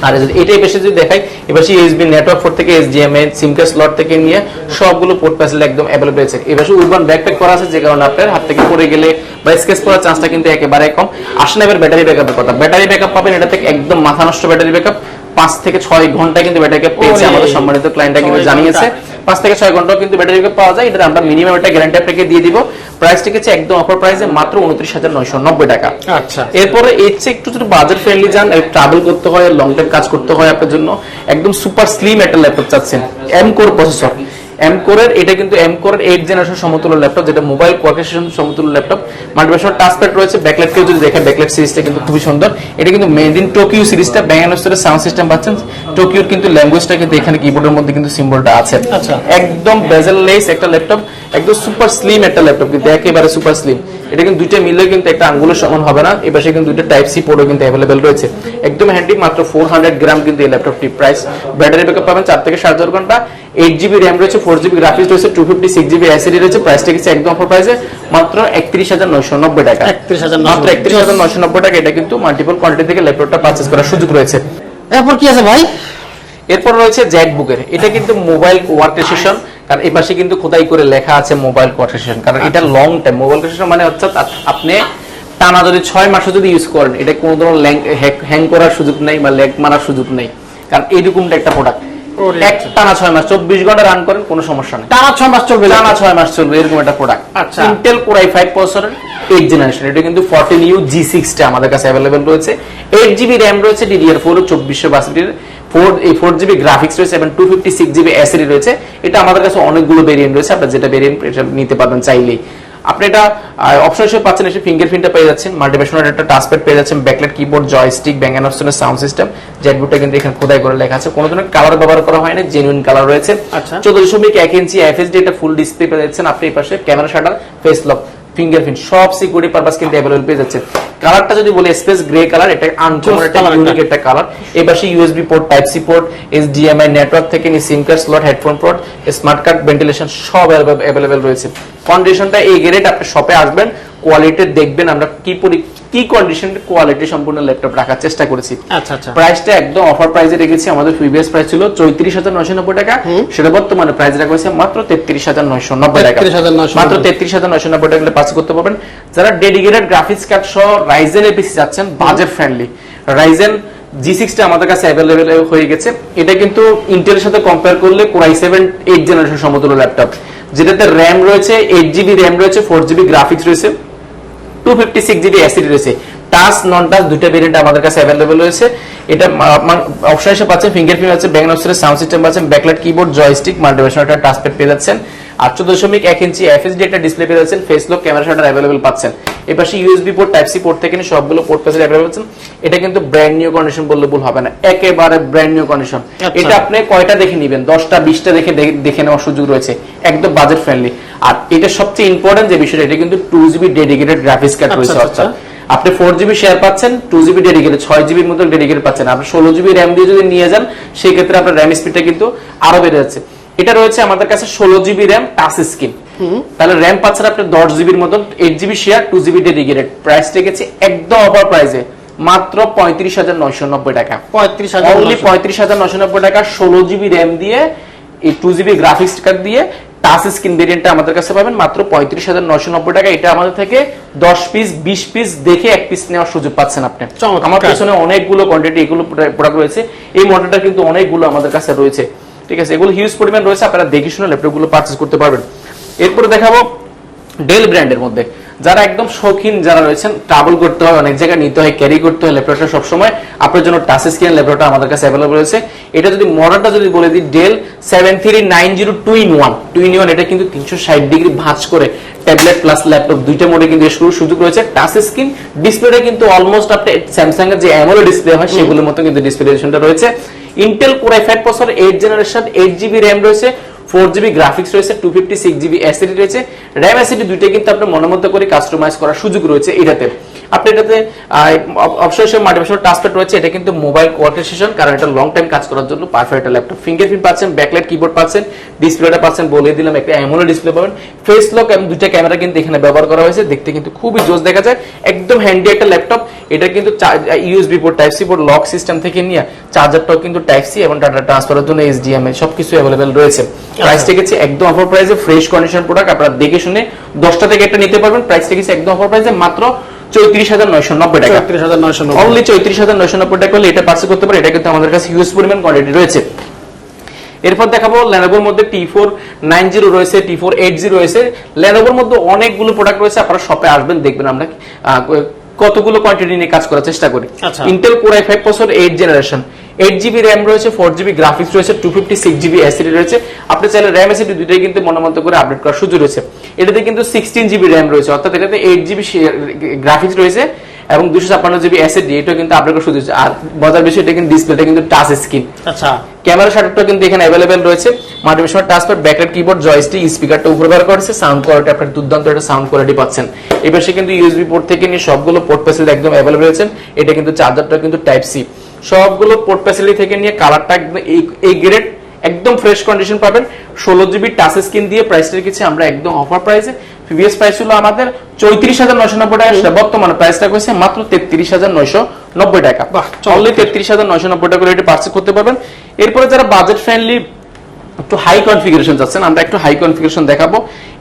আর এটাই বেশি যদি দেখাই এবার সে ইউএসবি নেটওয়ার্ক ফোর থেকে এসডিএমএ এ সিম কার্ড স্লট থেকে নিয়ে সবগুলো পোর্ট প্যাসেল একদম অ্যাভেলেবল আছে এবার সে উরবান ব্যাকপ্যাক করা আছে যে কারণে আপনার হাত থেকে পড়ে গেলে বা স্কেচ করার চান্সটা কিন্তু একেবারে কম। আসলে এবার ব্যাটারি ব্যাকআপের কথা। ব্যাটারি ব্যাকআপ পাবেন এটা থেকে একদম মাথা নষ্ট ব্যাটারি ব্যাকআপ পাঁচ থেকে ছয় ঘণ্টা কিন্তু ব্যাটারি ব্যাকআপ পেয়েছে আমাদের সম্মানিত ক্লায়েন্টরা কিন্তু জানিয়েছে। পাঁচ থেকে ছয় ঘন্টাও কিন্তু ব্যাটারি ব্যাকআপ পাওয়া যায়। এটা আমরা মিনিমাম একটা গ্যারান্টি আপনাকে দিয়ে দিব। প্রাইস টিকেছে একদম অফার প্রাইসে মাত্র উনত্রিশ হাজার নয়শো নব্বই টাকা। আচ্ছা। এরপরে এর চেয়ে একটু যদি বাজেট ফ্রেন্ডলি যান ট্রাভেল করতে হয় লং টাইম কাজ করতে হয় আপনার জন্য একদম সুপার স্লিম একটা ল্যাপটপ চাচ্ছেন। এম কোর প্রসেসর এম কোরের এটা কিন্তু এম কোরের এইট জেনারেশন সমতুল্য ল্যাপটপ যেটা মোবাইল কোয়ার্কেশন সমতুল্য ল্যাপটপ টাচপ্যাড রয়েছে ব্যাকলাইট কেউ যদি দেখে ব্যাকলাইট সিরিজটা কিন্তু খুবই সুন্দর। এটা কিন্তু মেড ইন টোকিও সিরিজটা ব্যাঙ্গানোস্টারের সাউন্ড সিস্টেম পাচ্ছেন। টোকিওর কিন্তু ল্যাঙ্গুয়েজটা কিন্তু এখানে কিবোর্ডের মধ্যে কিন্তু সিম্বলটা আছে। আচ্ছা। একদম বেজেল লেস একটা ল্যাপটপ একদম সুপার স্লিম একটা ল্যাপটপ কিন্তু একেবারে সুপার স্লিম এটা কিন্তু দুইটা মিললে কিন্তু একটা আঙ্গুলের সমান হবে না এবার কিন্তু দুইটা টাইপ সি পোর্টও কিন্তু অ্যাভেলেবেল রয়েছে। একদম হ্যান্ডি মাত্র ফোর হান্ড্রেড গ্রাম কিন্তু এই ল্যাপটপটি প্রাইস ব্যাটারি ব্যাকআপ পাবেন চার থেকে সাত হাজার ঘণ্টা। এইট জিবি র্যাম রয়েছে ফোর জিবি গ্রাফিক্স রয়েছে two fifty six GB SSD রয়েছে প্রাইসটা কিছু একদম অফার প্রাইসে মাত্র একত্রিশ হাজার নয়শো নব্বই টাকা। 31,990 মাত্র একত্রিশ হাজার নয়শো নব্বই টাকা এটা কিন্তু মাল্টিপল কোয়ান্টিটি থেকে ল্যাপটপটা পারচেস করার সুযোগ রয়েছে। এরপর কি আছে ভাই? এরপর রয়েছে জ্যাক বুকের এটা কিন্তু মোবাইল ওয়ার্কেশন কারণ এই পাশে কিন্তু খোদাই করে লেখা আছে মোবাইল ওয়ার্কেশন কারণ এটা লং টাইম মোবাইল ওয়ার্কেশন মানে হচ্ছে আপ- আপনি টানা যদি ছয় মাসও যদি ইউজ করেন এটা কোনো ধরনের হ্যাং করার সুযোগ নেই বা ল্যাগ মারার সুযোগ নেই। কারণ এইরকমটা একটা প্রোডাক্ট এক টানা ছয় মাস চব্বিশ ঘণ্টা রান করেন কোনো সমস্যা নেই। টানা ছয় মাস চলবে টানা ছয় মাস চলবে এরকম একটা প্রোডাক্ট আচ্ছা। ইন্টেল কোর আই ফাইভ প্রসেসরের এইট জেনারেশন এটা কিন্তু ফোরটিন ইউ জি সিক্সটা আমাদের কাছে অ্যাভেলেবেল রয়েছে। এইট জিবি র্যাম রয়েছে ডিডিআর ফোর চব্বিশশো বাষট্টির। ফোর এই ফোর জিবি গ্রাফিক্স রয়েছে এবং two fifty six GB SSD রয়েছে। এটা আমাদের কাছে অনেকগুলো ভেরিয়েন্ট রয়েছে আপনার যেটা ভেরিয়েন্ট এটা নিতে পারবেন চাইলেই। আপনি এটা অপশন হিসেবে পাচ্ছেন এসে ফিঙ্গারপ্রিন্টটা পেয়ে যাচ্ছেন। মাল্টিপেশনাল একটা টাচপ্যাড পেয়ে যাচ্ছেন backlit keyboard joystick Bang and অপশনের সাউন্ড সিস্টেম জেটবুটটা কিন্তু এখানে খোদাই করে লেখা আছে। কোনো ধরনের কালার ব্যবহার করা হয় না জেনুইন কালার রয়েছে। আচ্ছা। চোদ্দ দশমিক এক ইঞ্চি এফএসডি এটা ফুল ডিসপ্লে পেয়ে যাচ্ছেন। আপনি এই পাশে camera shutter face lock fingerprint সব সিকিউরিটি পারপাস কিন্তু অ্যাভেলেবল পেয়ে যাচ্ছে কালারটা যদি বলি স্পেস গ্রে কালার এটা আনকমন একটা ইউনিক একটা। কালার। এই পাশে USB port type C port HDMI network থেকে নিয়ে SIM card slot headphone port smart card ventilation সব অ্যাভেলেবেল রয়েছে। কন্ডিশনটা এই গ্রেড আপনি শপে আসবেন কোয়ালিটি দেখবেন আমরা কি পরি কি কন্ডিশন কোয়ালিটি সম্পূর্ণ ল্যাপটপ রাখার চেষ্টা করেছি। আচ্ছা আচ্ছা। প্রাইসটা একদম অফার প্রাইসে রেখেছি আমাদের প্রিভিয়াস প্রাইস ছিল চৌত্রিশ হাজার নয়শো নব্বই টাকা। সেটা বর্তমানে প্রাইস রাখা হয়েছে মাত্র তেত্রিশ হাজার নয়শো নব্বই টাকা। 33,990 মাত্র তেত্রিশ হাজার নয়শো নব্বই টাকা পাস করতে পারবেন যারা ডেডিকেটেড গ্রাফিক্স কার্ড সহ রাইজেন পিসি যাচ্ছেন বাজেট ফ্রেন্ডলি রাইজেন জি সিক্সটা আমাদের কাছে অ্যাভেলেবেল হয়ে গেছে। এটা কিন্তু ইন্টেলের সাথে কম্পেয়ার করলে core I seven eight generation সমতুল্য ল্যাপটপ যেটাতে র্যাম রয়েছে এইট জিবি র্যাম রয়েছে ফোর জিবি গ্রাফিক্স রয়েছে two fifty six GB SSD রয়েছে। টাচ নন টাচ দুইটা ভেরিয়েন্ট আমাদের কাছে অ্যাভেলেবল রয়েছে। এটা অপশন হিসেবে পাচ্ছেন ফিঙ্গারপ্রিন্ট আছে ব্যাঙ্ক নক্সের সাউন্ড সিস্টেম পাচ্ছেন ব্যাকলাইট কিবোর্ড জয়স্টিক মাল্টিভেশনাল একটা টাচপ্যাড পেয়ে যাচ্ছেন। চোদ্দ দশমিক এক ইঞ্চি এফএসডি একটা ডিসপ্লে পেয়ে যাচ্ছেন face lock camera shutter available পাচ্ছেন। এই পাশে USB port type C port থেকে সবগুলো পোর্ট পেয়ে অ্যাভেলেবল পাচ্ছেন। এটা কিন্তু ব্র্যান্ড নিউ কন্ডিশন বললে ভুল হবে না একেবারে ব্র্যান্ড নিউ কন্ডিশন। এটা আপনি কয়টা দেখে নেবেন? দশটা বিশটা দেখে দেখে- নেওয়ার সুযোগ রয়েছে। একদম বাজেট ফ্রেন্ডলি আর এটা সবচেয়ে ইম্পর্টেন্ট যে বিষয়টা এটা কিন্তু two GB dedicated graphics card রয়েছে আচ্ছা। অর্থাৎ আপনি ফোর জিবি শেয়ার পাচ্ছেন টু জিবি ডেডিকেটেড ছয় জিবির মতো ডেডিকেটেড পাচ্ছেন। আপনি ষোলো জিবি র্যাম দিয়ে যদি নিয়ে যান সেই ক্ষেত্রে আপনার র্যাম স্পিডটা কিন্তু আরও বেড়ে যাচ্ছে। এটা রয়েছে আমাদের কাছে ষোলো জিবি র্যাম টাচ স্ক্রিন তাহলে র্যাম পাচ্ছেন আপনি দশ জিবির মতন eight GB share two GB dedicated price রেখেছি একদম অফার প্রাইসে মাত্র পঁয়ত্রিশ হাজার নয়শো নব্বই টাকা। পঁয়ত্রিশ হাজার পঁয়ত্রিশ হাজার নশো নব্বই টাকা ষোলো জিবি র্যাম দিয়ে এই টু জিবি গ্রাফিক্স কার্ড দিয়ে টাচ স্ক্রিন ভেরিয়েন্টটা আমাদের কাছে পাবেন মাত্র পঁয়ত্রিশ হাজার নশো নব্বই টাকা। এটা আমাদের থেকে দশ পিস বিশ পিস দেখে এক পিস নেওয়ার সুযোগ পাচ্ছেন আপনি। আমার পেছনে অনেকগুলো কোয়ান্টিটি এগুলো প্রোডাক্ট রয়েছে। এই মডেলটা কিন্তু অনেকগুলো আমাদের কাছে রয়েছে। ঠিক আছে এগুলো হিউজ পরিমাণ রয়েছে আপনারা দেখে শুনে ল্যাপটপগুলো পারচেস করতে পারবেন। এরপরে দেখাবো ডেল ব্র্যান্ডের মধ্যে। যারা একদম শৌখিন যারা রয়েছেন ট্রাভেল করতে হয় অনেক জায়গায় নিতে হয় ক্যারি করতে হয় ল্যাপটপটা সবসময়। আপনার জন্য টাচ স্ক্রিন ল্যাপটপটা আমাদের কাছে অ্যাভেলেবল রয়েছে। এটা যদি মডেলটা যদি বলে দিই Dell seven three nine zero two in one two in one এটা কিন্তু তিনশো ষাট ডিগ্রি ভাঁজ করে ট্যাবলেট প্লাস ল্যাপটপ দুইটা মোডে কিন্তু এর শুরুর সুযোগ রয়েছে। টাচ স্ক্রিন ডিসপ্লেটা কিন্তু অলমোস্ট আপনার স্যামসাং এর যে অ্যামোলেড ডিসপ্লে হয় সেগুলোর মতো কিন্তু ডিসপ্লে রয়েছে। Intel core i five processor eight generation eight GB RAM রয়েছে। ফোর জিবি গ্রাফিক্স রয়েছে two fifty six GB SSD রয়েছে। র্যাম এসিডি দুইটাই কিন্তু আপনার মনোমত করে কাস্টমাইজ করার সুযোগ রয়েছে এটাতে। আপনি এটাতে হিসেবে মাল্টিপেশন টাচপ্যাড রয়েছে এটা কিন্তু মোবাইল কারণ এটা লং টাইম কাজ করার জন্য পারফেক্ট একটা ল্যাপটপ ফিঙ্গারপ্রিন্ট পাচ্ছেন ব্যাকলাইট কিবোর্ড পাচ্ছেন ডিসপ্লেটা পাচ্ছেন বলে দিলাম একটা অ্যামোলেড ডিসপ্লে পাবেন। ফেস লক এবং দুইটা ক্যামেরা কিন্তু এখানে ব্যবহার করা হয়েছে দেখতে কিন্তু খুবই জোস দেখা যায়। একদম হ্যান্ডি একটা ল্যাপটপ এটা কিন্তু USB port type C port lock system থেকে নিয়ে চার্জারটাও কিন্তু টাইপ সি এবং ডাটা ট্রান্সফারের জন্য এইচডিএমআই সবকিছু অ্যাভেলেবেল রয়েছে। প্রাইস রেখেছি একদম অফার প্রাইসে ফ্রেশ কন্ডিশন প্রোডাক্ট আপনারা দেখে শুনে দশটা থেকে একটা নিতে পারবেন। প্রাইস রেখেছি একদম অফার প্রাইসে মাত্র চৌত্রিশ হাজার নয়শো নব্বই টাকা। চৌত্রিশ হাজার নয়শো নব্বই। অনলি চৌত্রিশ হাজার নয়শো নব্বই টাকা হলে এটা পার্সেল করতে পারে এটা কিন্তু আমাদের কাছে হিউজ পরিমাণ কোয়ান্টিটি রয়েছে। এরপর দেখাবো লেনোভোর মধ্যে টি ফোর নাইন জিরো রয়েছে টি ফোর এইট জিরো রয়েছে। লেনোভোর মধ্যে অনেকগুলো প্রোডাক্ট রয়েছে আপনারা শপে আসবেন দেখবেন আমরা কতগুলো কোয়ান্টিটি নিয়ে কাজ করার চেষ্টা করি। Intel core i five processor eight generation eight GB RAM রয়েছে ফোর জিবি গ্রাফিক্স রয়েছে two fifty six GB SSD রয়েছে। আপনি চাইলে র্যাম এসিডি দুইটাই কিন্তু মনোমত করে আপডেট করার সুযোগ রয়েছে। এটাতে কিন্তু সিক্সটিন জিবি র্যাম রয়েছে অর্থাৎ এটাতে এইট জিবি গ্রাফিক্স রয়েছে এবং দুশো ছাপ্পান্ন জিবি এসিডি এটা কিন্তু আপডেট করার সুযোগ আর মজার বিষয় এটা কিন্তু ডিসপ্লেটা কিন্তু টাচ স্ক্রিন আচ্ছা। ক্যামেরা শাটারটা কিন্তু এখানে অ্যাভেলেবেল রয়েছে। মাল্টিমিশন টাচপ্যাড ব্যাকলাইট কিবোর্ড জয়স্টিক স্পিকারটা উপরে ব্যবহার করেছে সাউন্ড কোয়ালিটি আপনার দুর্দান্ত একটা সাউন্ড কোয়ালিটি পাচ্ছেন। এই সে কিন্তু ইউএসবি পোর্ট থেকে নিয়ে সবগুলো পোর্ট ফ্যাসিলিটি একদম অ্যাভেলেবল রয়েছে। এটা কিন্তু চার্জারটা কিন্তু টাইপ সি সবগুলো পোর্ট ফ্যাসিলিটি থেকে নিয়ে কালারটা একদম এই- গ্রেড একদম ফ্রেশ কন্ডিশন পাবেন। ষোলো জিবি টাচ স্ক্রিন দিয়ে প্রাইসটা রেখেছি আমরা একদম অফার প্রাইসে প্রিভিয়াস প্রাইস ছিল আমাদের চৌত্রিশ হাজার নয়শো নব্বই টাকা। সেটা বর্তমানে প্রাইসটা হয়েছে মাত্র তেত্রিশ হাজার নয়শো নব্বই টাকা। বাহ, অনলি তেত্রিশ হাজার নয়শো নব্বই টাকা করে এটা পার্চেস করতে পারবেন। এরপরে যারা বাজেট ফ্রেন্ডলি একটু হাই কনফিগারেশন যাচ্ছেন আমরা একটু হাই কনফিগারেশন দেখাবো।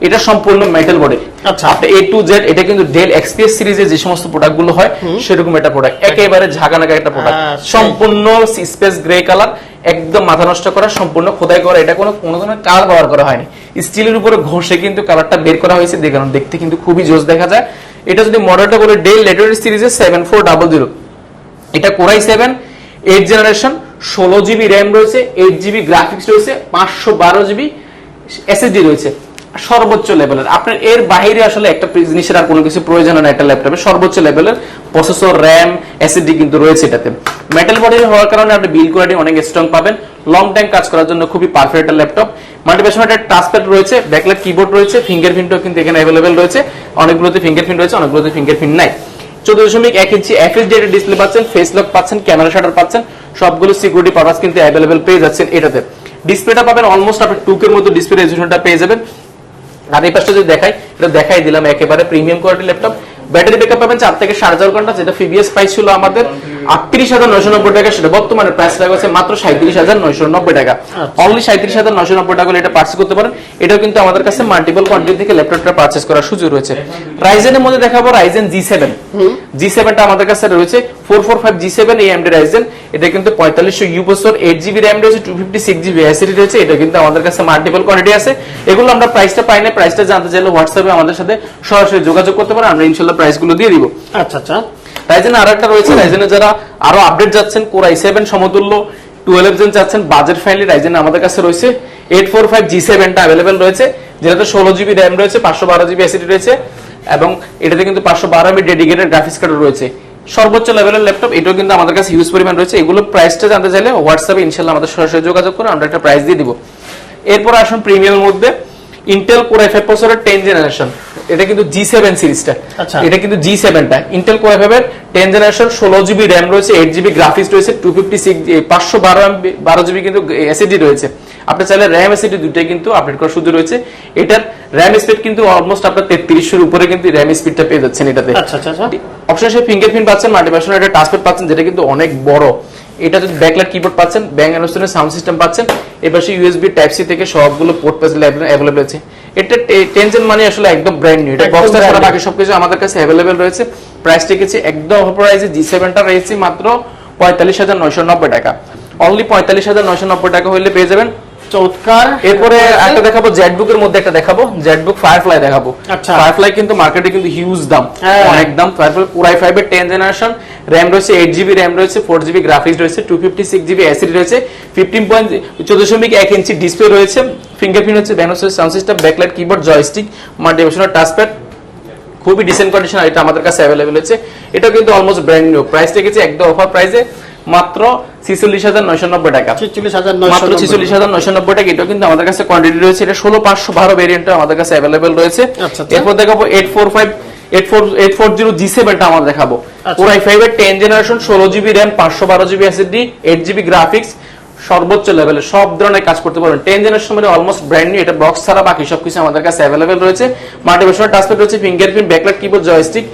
এটা সম্পূর্ণ মেটাল বডি আচ্ছা। আপনি এ টু জেড এটা কিন্তু ডেল এক্সপিএস সিরিজের যে সমস্ত প্রোডাক্টগুলো হয় সেরকম একটা প্রোডাক্ট একেবারে ঝাঁকানাকা একটা প্রোডাক্ট হ্যাঁ, সম্পূর্ণ স্পেস গ্রে কালার একদম মাথা নষ্ট করা সম্পূর্ণ খোদাই করা এটা কোনো কোনো ধরনের কালার ব্যবহার করা হয়নি। স্টিলের উপরে ঘষে কিন্তু কালারটা বের করা হয়েছে দেখুন দেখতে কিন্তু খুবই জোস দেখা যায়। এটা যদি মডেলটা বলে ডেল লেটারি সিরিজের সেভেন ফোর ডাবল জিরো এটা core i seven eight generation ষোলো জিবি র্যাম রয়েছে এইট জিবি গ্রাফিক্স রয়েছে, পাঁচশো বারো জিবি এসএসডি রয়েছে, সর্বোচ্চ লেভেলের আপনার এর বাইরে আসলে একটা জিনিসের আর কোনো কিছু প্রয়োজন হয় না একটা ল্যাপটপে সর্বোচ্চ লেভেলের প্রসেসর র্যাম এসএসডি কিন্তু রয়েছে এটাতে। মেটাল বডি হওয়ার কারণে আপনি বিল কোয়ালিটি অনেক স্ট্রং পাবেন। লং টাইম কাজ করার জন্য খুবই পারফেক্ট একটা ল্যাপটপ মাল্টিপেশন একটা টাচপ্যাড রয়েছে ব্যাকলাইট কিবোর্ড রয়েছে ফিঙ্গারপ্রিন্টও কিন্তু এখানে অ্যাভেলেবেল রয়েছে। অনেকগুলোতে ফিঙ্গারপ্রিন্ট রয়েছে, অনেকগুলোতে ফিঙ্গারপ্রিন্ট নাই। চোদ্দ দশমিক এক ইঞ্চি এফএসডি ডিসপ্লে পাচ্ছেন ফেস লক পাচ্ছেন ক্যামেরা শাটার পাচ্ছেন, সবগুলো সিকিউরিটি পারপাস কিন্তু অ্যাভেলেবেল পেয়ে যাচ্ছেন এটাতে। ডিসপ্লেটা পাবেন অলমোস্ট আপনি টুকের মতো ডিসপ্লে রেজুলেশনটা পেয়ে যাবেন। আর এই পাশটা যদি দেখাই, এটা দেখাই দিলাম একেবারে premium quality laptop battery backup পাবেন চার থেকে সাড়ে চার ঘণ্টা, যেটা ফিবিএস প্রাইস ছিল আমাদের আটত্রিশ হাজার নয়শো নব্বই টাকা, সেটা বর্তমানে প্রাইস লাগা হচ্ছে মাত্র সাঁত্রিশ হাজার নয়শো নব্বই টাকা। অনলি সাঁত্রিশ হাজার নয়শো নব্বই টাকা এটা করতে পারেন। এটাও কিন্তু আমাদের কাছে মাল্টিপল থেকে ল্যাপটপটা করার সুযোগ রয়েছে। রাইজেনের মধ্যে দেখাবো রাইজেন জি সেভেন জি সেভেনটা আমাদের কাছে রয়েছে four four five G seven এই এমডি রাইজেন এটা কিন্তু পঁয়তাল্লিশশো এইট জিবি র্যাম রয়েছে two fifty six GB SSD রয়েছে, এটা কিন্তু আমাদের কাছে মাল্টিপল কোয়ান্টিটি আছে। এগুলো আমরা প্রাইসটা পাই না প্রাইসটা জানতে চাইলে হোয়াটসঅ্যাপে আমাদের সাথে সরাসরি যোগাযোগ করতে পারেন, আমরা ইনশাল্লাহ প্রাইসগুলো দিয়ে দিব। আচ্ছা আচ্ছা। রাইজেন আর একটা রয়েছে রাইজেনে যারা আরও আপডেট যাচ্ছেন কোর আই সেভেন সমতুল্য টুয়েলভ জেন যাচ্ছেন বাজেট ফ্রেন্ডলি রাইজেন আমাদের কাছে রয়েছে এইট ফোর ফাইভ জি সেভেনটা অ্যাভেলেবেল রয়েছে, যেটাতে ষোলো জিবি র্যাম রয়েছে, পাঁচশো বারো জিবি এসিডি রয়েছে, এবং এটাতে কিন্তু পাঁচশো বারো এমবি ডেডিকেটেড গ্রাফিক্স কার্ড রয়েছে। সর্বোচ্চ লেভেলের ল্যাপটপ এটাও কিন্তু আমাদের কাছে হিউজ পরিমাণ রয়েছে। এগুলো প্রাইসটা জানতে চাইলে হোয়াটসঅ্যাপে ইনশাল্লাহ আমাদের সরাসরি যোগাযোগ করে আমরা একটা প্রাইস দিয়ে দিব। এরপর আসুন প্রিমিয়ামের মধ্যে ইন্টেল কোর এফ প্রসেসরের টেন জেনারেশন এটা কিন্তু জি সেভেন সিরিজটা। আচ্ছা। এটা কিন্তু জি সেভেনটা ইন্টেল এফ এর টেন জেনারেশন ষোলো জিবি র্যাম রয়েছে এইট জিবি গ্রাফিক্স রয়েছে টু ফিফটি সিক্স পাঁচশো বারো বারো জিবি কিন্তু এসএসডি রয়েছে। আপনি চাইলে র্যাম এসএসডি দুটাই কিন্তু আপডেট করার সুযোগ রয়েছে। এটার র্যাম স্পিড কিন্তু অলমোস্ট আপনার তেত্রিশের উপরে কিন্তু র্যাম স্পিডটা পেয়ে যাচ্ছেন এটাতে। অপশন হিসেবে ফিঙ্গারপ্রিন্ট পাচ্ছেন মাল্টিপ্যাশন একটা টাচপ্যাড পাচ্ছেন যেটা কিন্তু অনেক বড়। এটা যদি ব্যাকলাইট কিবোর্ড পাচ্ছেন ব্যাং অ্যান্ড সাউন্ড সিস্টেম পাচ্ছেন এবার সেই ইউএসবি টাইপ সি থেকে সবগুলো পোর্ট অ্যাভেলেবল আছে এটা টেনশন মানে আসলে একদম ব্র্যান্ড নিউ এটা বক্সটা ছাড়া বাকি সবকিছু আমাদের কাছে অ্যাভেলেবেল রয়েছে। প্রাইস টিকেছে একদম প্রাইসে জি সেভেনটা রয়েছে মাত্র পঁয়তাল্লিশ হাজার নয়শো নব্বই টাকা। অনলি পঁয়তাল্লিশ হাজার নয়শো নব্বই টাকা হলে পেয়ে যাবেন। চমৎকার। এরপরে একটা দেখাবো জেটবুকের মধ্যে একটা দেখাবো ফায়ারফ্লাই দেখাবো। আচ্ছা। ফায়ারফ্লাই কিন্তু মার্কেটে কিন্তু হিউজ দাম হ্যাঁ। অনেক দাম। ফায়ারফ্লাই পুরাই ফাইভের টেন জেনারেশন র্যাম রয়েছে এইট জিবি র্যাম রয়েছে ফোর জিবি গ্রাফিক্স রয়েছে two fifty six GB SSD রয়েছে ফিফটিন পয়েন্ট চোদ্দ দশমিক এক ইঞ্চি ডিসপ্লে রয়েছে ফিঙ্গারপ্রিন্ট হচ্ছে ব্যানোসের sound system backlight keyboard joystick মাল্টিভেশনাল touchpad খুবই ডিসেন্ট কন্ডিশন এটা আমাদের কাছে অ্যাভেলেবেল হচ্ছে এটা কিন্তু অলমোস্ট ব্র্যান্ড নিউ প্রাইস রেখেছে একদম অফার প্রাইসে মাত্র ছিচল্লিশ হাজার নয়শো নব্বই টাকা। মাত্র ছিচল্লিশ হাজার নয়শো নব্বই টাকা। এটাও কিন্তু আমাদের কাছে কোয়ান্টিটি রয়েছে। এটা ষোলো পাঁচশো বারো ভেরিয়েন্ট আমাদের কাছে অ্যাভেলেবেল রয়েছে। আচ্ছা, আচ্ছা। এরপর দেখাবো eight four five eight four eight four zero G সেভেনটা আমরা দেখাবো। আচ্ছা। পুরাই ফাইভের টেন জেনারেশন ষোলো জিবি র্যাম পাঁচশো বারো GB SSD eight GB graphics সর্বোচ্চ লেভেলে সব ধরনের কাজ করতে পারবেন। টেন জেনারেশন মানে অলমোস্ট ব্র্যান্ড নিউ এটা বক্স ছাড়া বাকি সবকিছু আমাদের কাছে অ্যাভেলেবেল রয়েছে। মাল্টিভেশনাল টাচপ্যাড রয়েছে fingerprint backlight keyboard joystick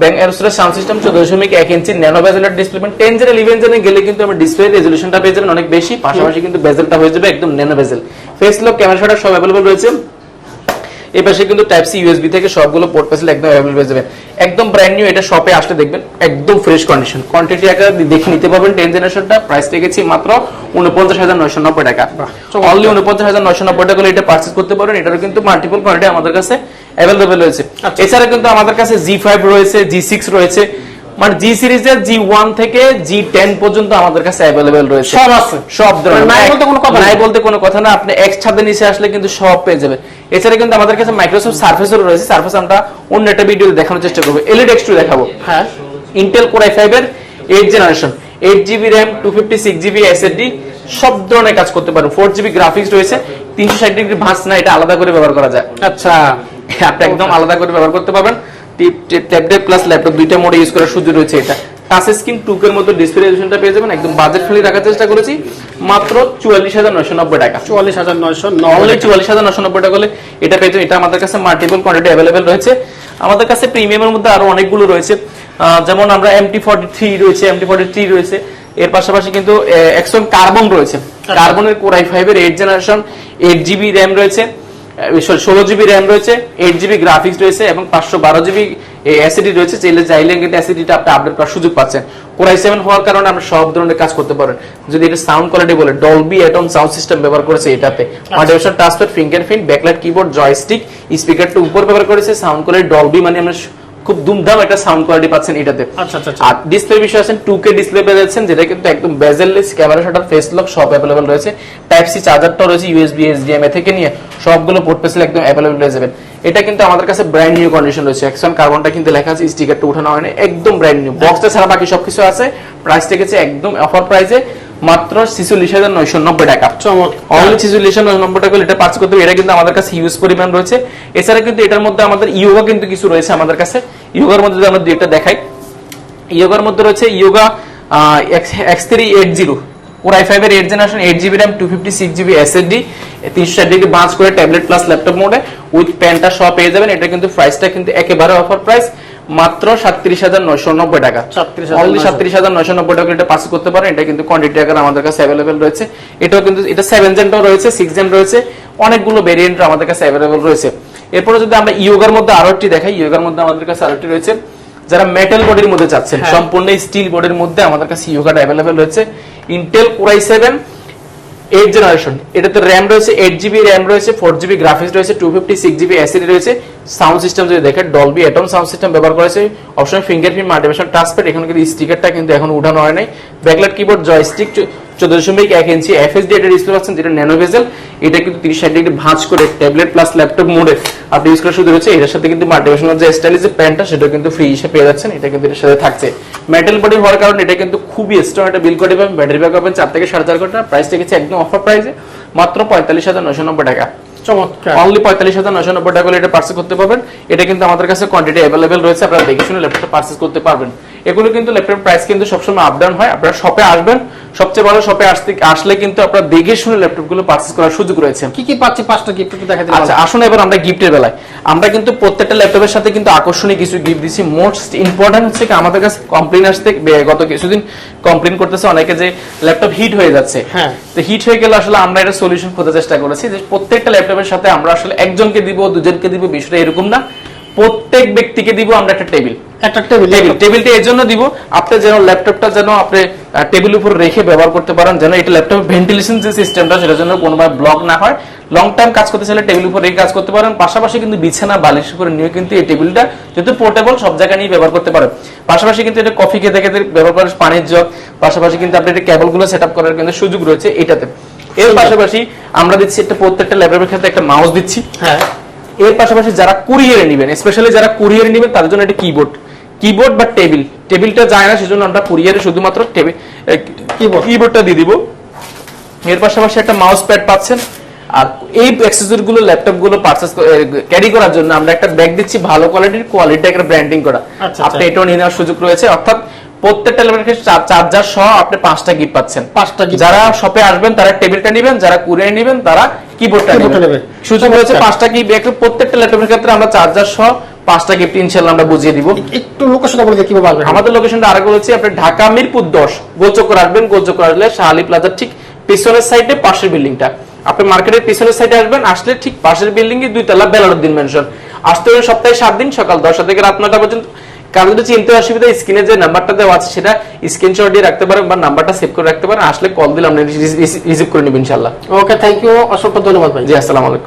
Bang এরোসের sound system চোদ্দ দশমিক এক ইঞ্চি ন্যানো বেজেলের টেন জেন ইলেভেন জেনে গেলে কিন্তু আমরা ডিসপ্লে রেজলিউশনটা পেয়ে যাবেন অনেক বেশি। পাশাপাশি কিন্তু বেজেলটা হয়ে যাবে একদম nano bezel face lock camera shutter সব অ্যাভেলেবল রয়েছে। এই পাশে কিন্তু টাইপ সি ইউএসবি থেকে সবগুলো পোর্ট একদম অ্যাভেলেবল পেয়ে যাবেন একদম ব্র্যান্ড নিউ এটা শপে আসলে দেখবেন একদম ফ্রেশ কন্ডিশন কোয়ান্টিটি আকার দেখে নিতে পারবেন টেন জেনারেশনটা প্রাইস রেখেছি মাত্র উনপঞ্চাশ হাজার নয়শো নব্বই টাকা। অনলি উনপঞ্চাশ হাজার নয়শো নব্বই টাকা এটা পার্চেস করতে পারেন এটারও কিন্তু মাল্টিপল কোয়ান্টিটি আমাদের কাছে অ্যাভেলেবল রয়েছে। আচ্ছা। এছাড়া কিন্তু আমাদের কাছে জি ফাইভ রয়েছে জি সিক্স রয়েছে। মানে জি সিরিজের জি ওয়ান থেকে জি টেন পর্যন্ত আমাদের কাছে অ্যাভেলেবেল রয়েছে। সব আছে। সব ধরনের। নাই বলতে কোনো কথা নাই বলতে কোনো কথা না। আপনি এক্স ছাদের নিচে আসলে কিন্তু সব পেয়ে যাবেন এছাড়া কিন্তু আমাদের কাছে মাইক্রোসফট সার্ফেসও রয়েছে। সার্ফেস আমরা অন্য একটা ভিডিও দেখানোর চেষ্টা করব। এলইডি এক্স টু দেখাবো। হ্যাঁ। ইন্টেল কোর আই ফাইভ এর eight generation eight GB RAM two fifty six GB SSD সব ধরনের কাজ করতে পারেন ফোর জিবি গ্রাফিক্স রয়েছে। তিনশো ষাট ডিগ্রি ভাঁজ না এটা আলাদা করে ব্যবহার করা যায়। আচ্ছা। আপনি একদম আলাদা করে ব্যবহার করতে পারবেন। ট্যাবলেট প্লাস ল্যাপটপ দুইটা মোডে ইউজ করার সুযোগ রয়েছে এটা। টাচ স্ক্রিন টুকের মতো ডিসপ্লে রেজলিউশনটা পেয়ে যাবেন একদম বাজেট ফ্রেন্ডলি রাখার চেষ্টা করেছি। মাত্র চুয়াল্লিশ হাজার নয়শো নব্বই টাকা। চুয়াল্লিশ হাজার নয়শো নব্বই চুয়াল্লিশ হাজার নশো নব্বই টাকা হলে এটা পেয়েছেন এটা আমাদের কাছে মাল্টিপল কোয়ান্টিটি অ্যাভেলেবেল রয়েছে। আমাদের কাছে প্রিমিয়ামের মধ্যে আরও অনেকগুলো রয়েছে। যেমন আমরা এমটি ফর্টি থ্রি রয়েছে এমটি ফর্টি থ্রি রয়েছে। এর পাশাপাশি কিন্তু এক্সন কার্বন রয়েছে। কার্বনের কোরাই ফাইভের eight generation eight GB RAM রয়েছে। ষোলো জিবি র্যাম রয়েছে এইট জিবি গ্রাফিক্স রয়েছে এবং পাঁচশো বারো জিবি অ্যাসিডি রয়েছে চাইলে চাইলে কিন্তু অ্যাসিডিটা আপনি আপডেট করার সুযোগ পাচ্ছেন। কোরাই সেভেন হওয়ার কারণে আমরা সব ধরনের কাজ করতে পারেন। যদি এটা সাউন্ড কোয়ালিটি বলে ডলবি অ্যাটম সাউন্ড সিস্টেম ব্যবহার করেছে এটাতে। মাল্টিভেশন transfer fingerprint backlight keyboard joystick স্পিকারটা উপর ব্যবহার করেছে সাউন্ড কোয়ালিটি ডলবি মানে আমরা খুব দুমদাম একটা সাউন্ড কোয়ালিটি পাচ্ছেন এটাতে। আচ্ছা আচ্ছা আচ্ছা। আর ডিসপ্লে বিষয় আছেন টু কে ডিসপ্লে পেয়ে যাচ্ছেন যেটা কিন্তু একদম bezelless camera shutter face lock সব অ্যাভেলেবল রয়েছে। টাইপ সি চার্জারটাও রয়েছে ইউএসবি এসডিএমএ থেকে নিয়ে সবগুলো পোর্ট পেসেল একদম অ্যাভেলেবল হয়ে যাবেন। এটা কিন্তু আমাদের কাছে ব্র্যান্ড নিউ কন্ডিশন রয়েছে। এক্সন কার্বনটা কিন্তু লেখা আছে স্টিকারটা উঠানো হয়নি একদম ব্র্যান্ড নিউ বক্সটা ছাড়া বাকি সবকিছু আছে। প্রাইস রেখেছে একদম অফার প্রাইসে মাত্র ছিচল্লিশ হাজার নয়শো নব্বই টাকা। অনলি ছিচল্লিশ নম্বর টাকা এটা পার্চ করতে হবে এটা কিন্তু আমাদের কাছে ইউজ পরিমাণ রয়েছে। এছাড়া কিন্তু এটার মধ্যে আমাদের ইয়োগা কিন্তু কিছু রয়েছে আমাদের কাছে। ইয়োগার মধ্যে আমরা দুইটা দেখাই ইয়োগার মধ্যে রয়েছে Yoga X three eight zero or i five এর eight generation eight GB RAM two fifty six GB SSD তিনশো ষাট ডিগ্রি বাঁচ করে ট্যাবলেট প্লাস ল্যাপটপ মোডে উইথ প্যান্টটা সব পেয়ে যাবেন। এটা কিন্তু প্রাইসটা কিন্তু একেবারে অফার প্রাইস মাত্র সাতত্রিশ হাজার নয়শো নব্বই টাকা। 37,990 অনলি সাতত্রিশ হাজার নয়শো নব্বই টাকা এটা পাস করতে পারেন। এটা কিন্তু কোয়ান্টিটি আকার আমাদের কাছে অ্যাভেলেবেল রয়েছে। এটাও কিন্তু এটা সেভেন জেনটাও রয়েছে সিক্স জেন রয়েছে। অনেকগুলো ভেরিয়েন্ট আমাদের কাছে অ্যাভেলেবেল রয়েছে। এরপরে যদি আমরা ইয়োগার মধ্যে আরও একটি দেখাই ইয়োগার মধ্যে আমাদের কাছে আরও একটি রয়েছে। যারা মেটাল বডির মধ্যে চাচ্ছেন হ্যাঁ। সম্পূর্ণ স্টিল বডির মধ্যে আমাদের কাছে ইয়োগাটা অ্যাভেলেবেল রয়েছে। Intel core i seven eight generation এটাতে র্যাম রয়েছে এইট জিবি র্যাম রয়েছে ফোর জিবি গ্রাফিক্স রয়েছে two fifty six GB SSD রয়েছে। সাউন্ড সিস্টেম যদি দেখেন ডলবি অ্যাটম সাউন্ড সিস্টেম ব্যবহার করেছে অপশন ফিঙ্গারপ্রিন্ট মাল্টিভেশন টাচপ্যাড এখানে কিন্তু স্টিকারটা কিন্তু এখন উঠানো হয় নাই। ব্যাকলাইট কিবোর্ড জয়স্টিক চোদ্দ দশমিক এক ইঞ্চি এফএসডি এটা ডিসপ্লে পাচ্ছেন যেটা ন্যানো ভেজেল এটা কিন্তু তিরিশ ষাট ডিগ্রি ভাঁজ করে ট্যাবলেট প্লাস ল্যাপটপ মোডে আপনি ইউজ সুযোগ রয়েছে এটার সাথে কিন্তু মাল্টিভেশনাল যে স্টাইলিশ যে প্যান্টটা সেটা কিন্তু ফ্রি হিসেবে পেয়ে যাচ্ছেন। এটা কিন্তু এটার সাথে থাকছে। মেটাল বডি হওয়ার কারণে এটা কিন্তু খুবই স্ট্রং একটা বিল করে ব্যাটারি ব্যাক পাবেন চার থেকে সাড়ে চার ঘণ্টা। প্রাইস রেখেছে একদম অফার প্রাইসে মাত্র পঁয়তাল্লিশ হাজার নশো নব্বই টাকা। চমৎকার। অনলি পঁয়তাল্লিশ হাজার নশো নব্বই টাকা এটা পার্সেস করতে পারবেন। এটা কিন্তু আমাদের কাছে কোয়ান্টিটি অ্যাভেলেবেল রয়েছে। আপনারা দেখে শুনে ল্যাপটপ পার্সেস করতে পারবেন। এগুলো কিন্তু ল্যাপটপ প্রাইস কিন্তু সবসময় আপ ডাউন হয়। আপনারা শপে আসবেন সবচেয়ে ভালো শপে আসতে আসলে কিন্তু আপনারা দেখে শুনে ল্যাপটপগুলো পার্সেস করার সুযোগ রয়েছে। কি কি পাচ্ছি পাঁচটা গিফট একটু দেখা আচ্ছা আসুন এবার আমরা গিফটের বেলায়। আমরা কিন্তু প্রত্যেকটা ল্যাপটপের সাথে কিন্তু আকর্ষণীয় কিছু গিফট দিচ্ছি মোস্ট ইম্পর্টেন্ট হচ্ছে আমাদের কাছে কমপ্লেন আসতে গত কিছুদিন কমপ্লেন করতেছে অনেকে যে ল্যাপটপ হিট হয়ে যাচ্ছে। হ্যাঁ। তো হিট হয়ে গেলে আসলে আমরা এটা সলিউশন খোঁজার চেষ্টা করেছি যে প্রত্যেকটা ল্যাপটপের সাথে আমরা আসলে একজনকে দিব দুজনকে দিব বিষয়টা এরকম না। প্রত্যেক ব্যক্তিকে দিব আমরা একটা টেবিল। একটা টেবিল টেবিল টেবিলটা এর জন্য দিব। আপনি যেন ল্যাপটপটা যেন আপনি টেবিল উপর রেখে ব্যবহার করতে পারেন যেন এটা ল্যাপটপ ভেন্টিলেশন যে সিস্টেমটা সেটার জন্য কোনোভাবে ব্লক না হয়। লং টাইম কাজ করতে চাইলে টেবিল উপর রেখে কাজ করতে পারেন। পাশাপাশি কিন্তু বিছানা বালিশ করে নিয়ে কিন্তু এই টেবিলটা যেহেতু পোর্টেবল সব জায়গায় নিয়ে ব্যবহার করতে পারেন। পাশাপাশি কিন্তু এটা কফি খেতে খেতে ব্যবহার করার পানির জগ। পাশাপাশি কিন্তু আপনি এটা কেবলগুলো সেট আপ করার কিন্তু সুযোগ রয়েছে এটাতে। এর পাশাপাশি আমরা দিচ্ছি একটা প্রত্যেকটা ল্যাপটপের ক্ষেত্রে একটা মাউস দিচ্ছি। হ্যাঁ। এর পাশাপাশি যারা কুরিয়ারে নেবেন স্পেশালি যারা কুরিয়ারে নেবেন তাদের জন্য একটা কিবোর্ড কিবোর্ড বা টেবিল টেবিলটা যায় না সেজন্য আমরা কুরিয়ারে শুধুমাত্র টেবিল কিবোর্ডটা দিয়ে দিব। এর পাশাপাশি একটা মাউস প্যাড পাচ্ছেন। আর এই অ্যাক্সেসরি গুলো ল্যাপটপগুলো পারচেস ক্যারি করার জন্য আমরা একটা ব্যাগ দিচ্ছি ভালো কোয়ালিটির কোয়ালিটি একটা ব্র্যান্ডিং করা। আচ্ছা, আপনি আচ্ছা। এটাও নিয়ে নেওয়ার সুযোগ রয়েছে। অর্থাৎ প্রত্যেকটা ল্যাপটপের চার্জার সহ আপনি পাঁচটা গিফট পাচ্ছেন। পাঁচটা যারা শপে আসবেন তারা টেবিলটা নেবেন যারা কুরিয়ারে নেবেন তারা কিবোর্ডটা নেবেন। সুযোগ রয়েছে পাঁচটা কি প্রত্যেকটা ল্যাপটপের ক্ষেত্রে আমরা চার্জার সহ পাঁচটা গিফট আমরা বুঝিয়ে দিব। একটু লোকেশনটা বলে দিই কীভাবে আসবে? আমাদের লোকেশনটা আরেকবার আপনি ঢাকা মিরপুর দশ গোলচক্কর আসবেন গোলচক্কর আসলে শাহালি প্লাজার ঠিক পিছনের সাইডে পাশের বিল্ডিংটা আপনি মার্কেটের পিছনের সাইডে আসবেন আসলে ঠিক পাশের বিল্ডিং এ দুই তলা বেলারুদ্দিন মেনশন আসতে হবে সপ্তাহে সাত দিন সকাল দশটা থেকে রাত নটা পর্যন্ত কারও যদি চিনতে অসুবিধা স্ক্রিনে যে নাম্বারটা দেওয়া আছে সেটা স্ক্রিনশট দিয়ে রাখতে পারেন বা নাম্বারটা সেভ করে রাখতে পারেন। আসলে কল দিলে আমরা রিসিভ করে নেবেন ইনশাল্লাহ ওকে থ্যাংক ইউ অসংখ্য ধন্যবাদ ভাই। জি আসসালামু আলাইকুম।